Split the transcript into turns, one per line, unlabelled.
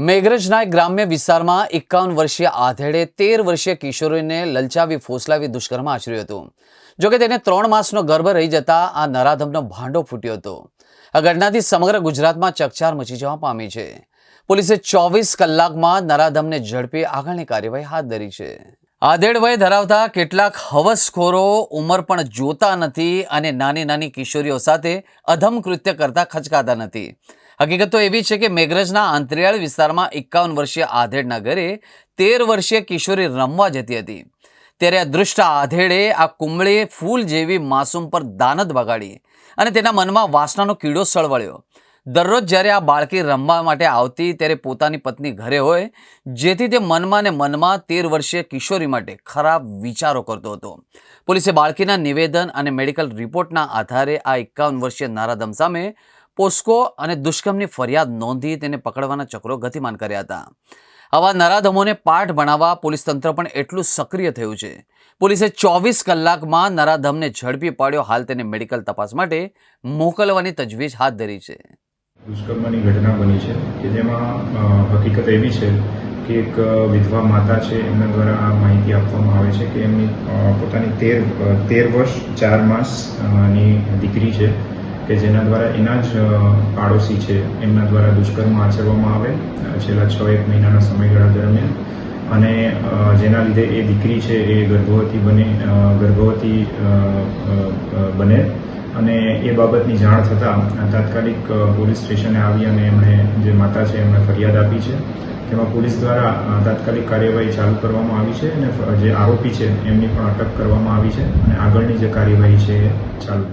મેઘરજના ગ્રામ્ય વિસ્તારમાં એકાવન વર્ષીય આધેડે તેર વર્ષીય કિશોરીને લલચાવી, ફોસલાવી, દુષ્કર્મ આચર્યું હતું. જોકે તેને ત્રણ માસનો ગર્ભ રહી જતા આ નરાધમનો ભાંડો ફૂટ્યો હતો. આ ઘટનાથી સમગ્ર ગુજરાતમાં ચકચાર મચી જવા પામી છે. પોલીસે ચોવીસ કલાકમાં નરાધમને ઝડપી આગળની કાર્યવાહી હાથ ધરી છે. આધેડ વય ધરાવતા કેટલાક હવસખોરો ઉંમર પણ જોતા નથી અને નાની નાની કિશોરીઓ સાથે અધમ કૃત્ય કરતા ખચકાતા નથી. હકીકત તો એવી છે કે મેઘરજના અંતરિયાળ વિસ્તારમાં એકાવન વર્ષીય આધેડના ઘરે તેર વર્ષીય કિશોરી રમવા જતી હતી. ત્યારે આ દૃષ્ટ આધેડે આ કુંબળીએ ફૂલ જેવી માસૂમ પર દાનત બગાડી અને તેના મનમાં વાસનાનો કીડો સળવળ્યો. દરરોજ જ્યારે આ બાળકી રમવા માટે આવતી ત્યારે પોતાની પત્ની ઘરે હોય, જેથી તે મનમાં ને મનમાં તેર વર્ષીય કિશોરી માટે ખરાબ વિચારો કરતો હતો. પોલીસે બાળકીના નિવેદન અને મેડિકલ રિપોર્ટના આધારે આ એકાવન વર્ષીય નારાદમ સામે પોસ્કો અને દુષ્કર્મની ફરિયાદ નોંધી તેને પકડવાના ચક્રો ગતિમાન કર્યા હતા. આવા નરાધમોને પાઠ ભણાવવા પોલીસ તંત્ર પણ એટલું સક્રિય થયું છે. પોલીસે ચોવીસ કલાકમાં નરાધમને ઝડપી પાડ્યો, હાલ તેને મેડિકલ તપાસ માટે મોકલવાની તજવીજ હાથ ધરી છે.
દુષ્કર્મની ઘટના બની છે કે જેમાં હકીકત એવી છે કે એક વિધવા માતા છે, એમના દ્વારા માહિતી આપવામાં આવે છે કે એમની પોતાની તેર તેર વર્ષ, ચાર માસની દીકરી છે. કે જેના દ્વારા એના જ પાડોશી છે. એમના દ્વારા દુષ્કર્મ આચરવામાં આવે છેલ્લા છ એક મહિનાના સમયગાળા દરમિયાન. અને જેના લીધે એ દીકરી છે એ ગર્ભવતી બને ગર્ભવતી બને. અને એ બાબતની જાણ થતાં તાત્કાલિક પોલીસ સ્ટેશને આવી અને એમણે જે માતા છે એમણે ફરિયાદ આપી છે. તેમાં પોલીસ દ્વારા તાત્કાલિક કાર્યવાહી ચાલુ કરવામાં આવી છે અને જે આરોપી છે એમની પણ અટક કરવામાં આવી છે અને આગળની જે કાર્યવાહી છે એ ચાલુ